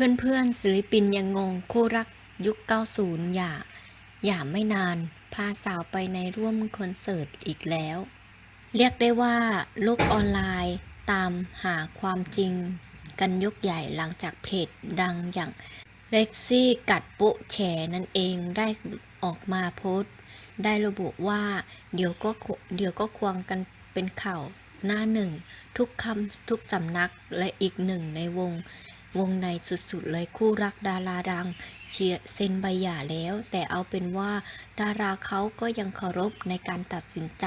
เพื่อนๆศิลปินยังงงคู่รักยุค 90 อย่า อย่าไม่นาน พาสาวไปในร่วมคอนเสิร์ตอีกแล้ว เรียกได้ว่าโลกออนไลน์ตามหาความจริง กันยกใหญ่หลังจากเพจดังอย่างเล็กซี่กัดโปะแฉนั่นเองได้ออกมาโพสต์ ได้ระบุว่า เดี๋ยวก็เดี๋ยวก็ควงกันเป็นข่าวหน้าหนึ่ง ทุกคำทุกสำนักและอีกหนึ่งในวง วงในสุดๆเลยคู่รักดาราดัง เชียเซ็นใบหย่าแล้ว แต่เอาเป็นว่าดาราเขาก็ยังเคารพในการตัดสินใจ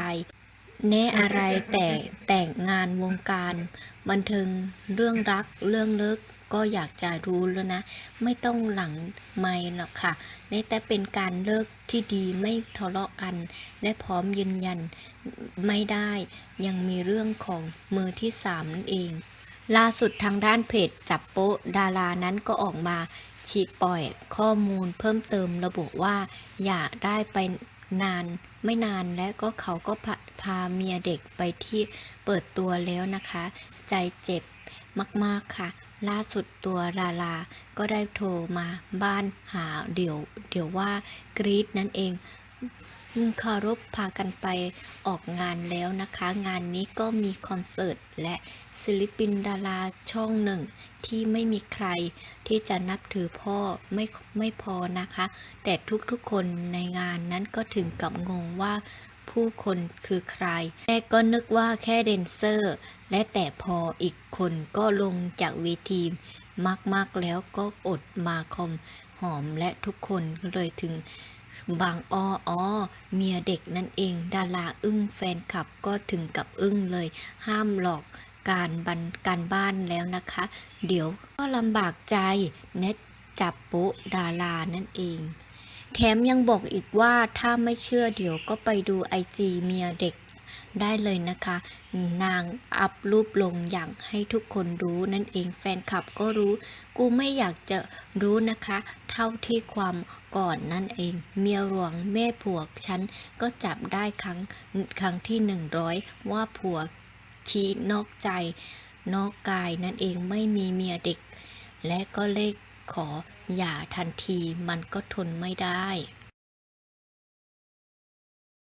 แน่อะไรแต่แต่งงานวงการ บันเทิงเรื่องรักเรื่องเลิกก็อยากจะรู้แล้วนะ ไม่ต้องหลังไม่หรอกค่ะในแต่เป็นการเลิกที่ดีไม่ทะเลาะกัน และพร้อมยืนยันไม่ได้ ยังมีเรื่องของมือที่สามนั่นเอง ล่าสุดทางด้านเพจจับโป๊ะดารานั้นก็ออกมาฉีกปล่อยข้อมูลเพิ่มเติมระบุว่า อย่าได้ไปนานไม่นานและก็เขาก็พาพาเมียเด็กไปที่เปิดตัวแล้วนะคะ ใจเจ็บมากๆค่ะ ล่าสุดตัวดาราก็ได้โทรมาบ้านหาเดี๋ยว เดี๋ยวว่ากรีดนั่นเอง คารพพากันไปออกงานแล้วนะคะ งานนี้ก็มีคอนเสิร์ตและศิลปินดาราช่องหนึ่ง ที่ไม่มีใครที่จะนับถือพ่อไม่ไม่พอนะคะ แต่ทุกๆคนในงานนั้นก็ถึงกับงงว่าผู้คนคือใครแม่ก็นึกว่าแค่เดนเซอร์ และแต่พออีกคนก็ลงจากเวทีมากๆแล้วก็อดมาคอมหอมและทุกคนเลยถึง บางอ้ออ้อเมียเด็กนั่นเอง ดาราอึ้งแฟนคลับก็ถึงกับอึ้งเลย ห้ามหลอกการบันการบ้านแล้วนะคะ เดี๋ยวก็ลำบากใจเน็ตจับโป๊ะดารานั่นเอง แถมยังบอกอีกว่าถ้าไม่เชื่อเดี๋ยวก็ไปดูไอจีเมียเด็ก ได้เลยนะคะ นางอัพรูปลงอย่างให้ทุกคนรู้นั่นเองแฟนคลับก็รู้ กูไม่อยากจะรู้นะคะ เท่าที่ความก่อนนั่นเอง เมียหลวงแม่ผัวฉันก็จับได้ครั้งครั้งที่หนึ่งร้อยว่าผัวชี้นอกใจ นอกกายนั่นเองไม่มีเมียเด็ก และก็เลขขออย่าทันทีมันก็ทนไม่ได้